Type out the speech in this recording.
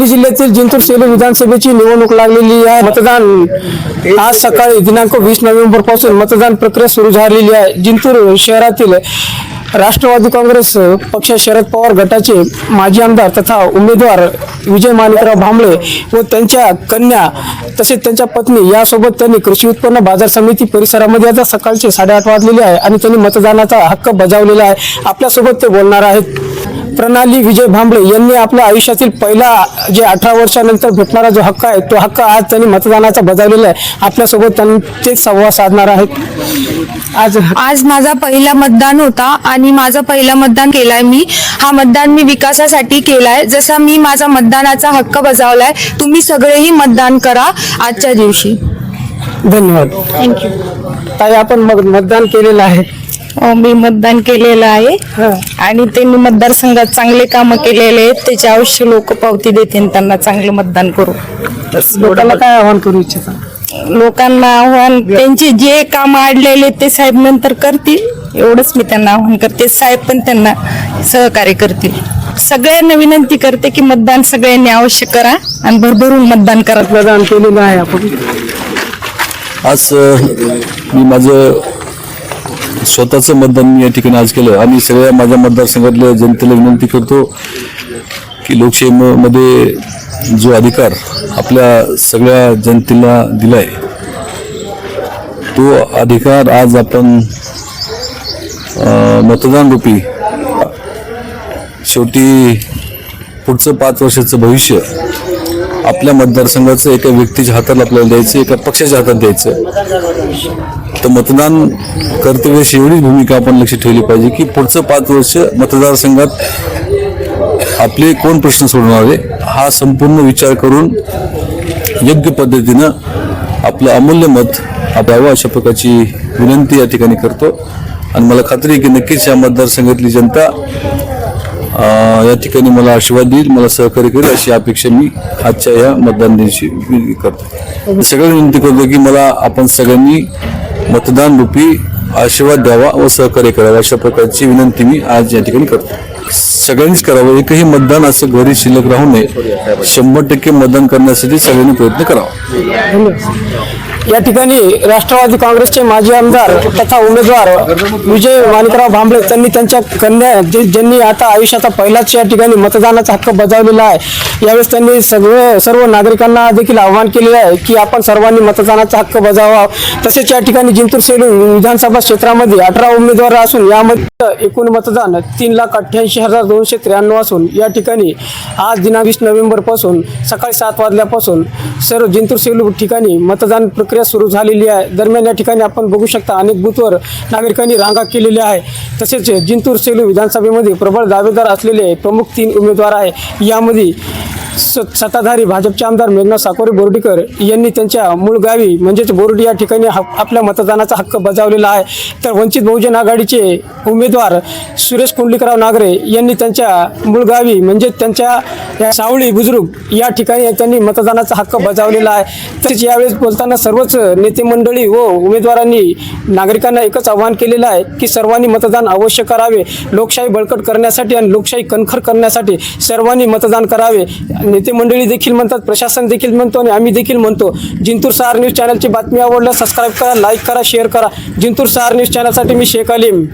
परभणी जिल्ह्यातील जिंतूर सेलू विधानसभेची निवडणूक लागलेली आहे. मतदान आज सकाळी दिनांक वीस नोव्हेंबरपासून मतदान प्रक्रिया सुरू झालेली आहे. जिंतूर शहरातील राष्ट्रवादी काँग्रेस पक्ष शरद पवार गटाचे माजी आमदार तथा उमेदवार विजय माणिकराव भांबळे व त्यांच्या कन्या तसेच त्यांच्या पत्नी यासोबत त्यांनी कृषी उत्पन्न बाजार समिती परिसरामध्ये आता सकाळचे साडेआठ वाजलेले आहे आणि त्यांनी मतदानाचा हक्क बजावलेला आहे. आपल्यासोबत ते बोलणार आहेत. प्रणाली विजय भांबळे यांनी आपल्या आयुष्यातील पहिला जे अठरा वर्षानंतर भेटणारा जो हक्क आहे तो हक्क आज त्यांनी मतदानाचा बजावलेला आहे. आपल्यासोबत त्यांनी तेच संवाद साधणार आहेत. आज आज माझा पहिला मतदान होता आणि माझं पहिलं मतदान केलाय मी. हा मतदान मी विकासासाठी केलाय. जसा मी माझा मतदानाचा हक्क बजावलाय तुम्ही सगळेही मतदान करा आजच्या दिवशी. धन्यवाद. थँक्यू ताई आपण मग मतदान केलेलं आहे. मी मतदान केलेलं आहे. आणि त्यांनी मतदारसंघात चांगले कामं केलेले आहेत. त्याचे अवश्य लोक पावती देतील त्यांना चांगलं मतदान करू. लोकांना काय आवाहन करू इच्छिता? लोकांना आव्हान त्यांचे जे काम अडलेले ते साहेब नंतर करतील. एवढंच मी त्यांना आव्हान करते. साहेब पण त्यांना सहकार्य करतील. सगळ्यांना विनंती करते की मतदान सगळ्यांनी अवश्य करा आणि भरभरून मतदान करा. मतदान केलेलं आहे आपण. आज अ, मी माझं स्वतःचं मतदान मी या ठिकाणी आज केलं. आणि सगळ्या माझ्या मतदारसंघातल्या जनतेला विनंती करतो की लोकशाहीमध्ये जो अधिकार आपल्या सगळ्या जनतेला दिलाय तो अधिकार आज आपण मतदान रूपी शेवटी पुढचं पाच वर्षाचं भविष्य आपल्या मतदारसंघाचं एका व्यक्तीच्या हातात आपल्याला द्यायचं एका पक्षाच्या हातात द्यायचं. तर मतदान कर्तव्याची एवढीच भूमिका आपण लक्ष ठेवली पाहिजे की पुढचं पाच वर्ष मतदारसंघात आपले कोण प्रश्न सोडवणार आहे हा संपूर्ण विचार करून योग्य पद्धतीनं आपलं अमूल्य मत द्यावं अशा प्रकारची विनंती या ठिकाणी करतो. आणि मला खात्री आहे की नक्कीच या मतदारसंघातली जनता या ठिकाणी मला आशीर्वाद देईल मला सहकार्य करेल अशी अपेक्षा मी आजच्या या मतदान दिवशी करतो सगळ्यांना विनंती करतो की मला आपण सगळ्यांनी मतदान रूपी आशीर्वाद द्यावा व सहकार्य करावा अशा प्रकारची विनंती मी आज या ठिकाणी करतो. सगळ्यांनीच करावं एकही मतदान असं घरी शिल्लक राहू नये. शंभर टक्के मतदान करण्यासाठी सगळ्यांनी प्रयत्न करावा. या ठिकाणी राष्ट्रवादी काँग्रेसचे माजी आमदार तथा उमेदवार विजय माणिकराव भांबळे त्यांनी त्यांच्या कन्या जे ज्यांनी आता आयुष्याचा पहिलाच या ठिकाणी मतदानाचा हक्क बजावलेला आहे. यावेळेस त्यांनी सगळे सर्व नागरिकांना देखील आवाहन केले आहे की आपण सर्वांनी मतदानाचा हक्क बजावा तसेच या ठिकाणी जिंतूर सेलू विधानसभा क्षेत्रामध्ये अठरा उमेदवार असून यामध्ये एकूण मतदान तीन लाख अठ्ठ्याऐंशी हजार दोनशे त्र्याण्णव असून या ठिकाणी आज दिनांक वीस नोव्हेंबरपासून सकाळी सात वाजल्यापासून सर्व जिंतूर सेलू ठिकाणी मतदान प्रक्रिया सुरू झालेली आहे. दरम्यान या ठिकाणी आपण बघू शकता अनेक बूथवर नागरिकांनी रांगा केलेल्या आहे तसेच जिंतूर सेलू विधानसभेमध्ये प्रबळ दावेदार असलेले प्रमुख तीन उमेदवार आहे. यामध्ये सत्ताधारी भाजपचे आमदार मेघना साकोरे बोर्डीकर यांनी त्यांच्या मूळ गावी म्हणजेच बोर्डी या ठिकाणी आपल्या मतदानाचा हक्क बजावलेला आहे. तर वंचित बहुजन आघाडीचे उमेदवार सुरेश कुंडलिकराव नागरे यांनी त्यांच्या मूळ गावी म्हणजे त्यांच्या सावळी बुजुर्ग या ठिकाणी त्यांनी मतदानाचा हक्क बजावलेला आहे. तसेच यावेळेस बोलताना सर्वच नेते मंडळी व उमेदवारांनी नागरिकांना एकच आवाहन केलेलं आहे की सर्वांनी मतदान अवश्य करावे. लोकशाही बळकट करण्यासाठी आणि लोकशाही कणखर करण्यासाठी सर्वांनी मतदान करावे. नेते मंडळी देखील म्हणतात प्रशासन देखील म्हणतो आणि आम्ही देखील म्हणतो. जिंतूर सहार न्यूज चॅनलची बातमी आवडल्यास सबस्क्राईब करा लाईक करा शेअर करा. जिंतूर सहार न्यूज चॅनलसाठी मी शेख अलीम.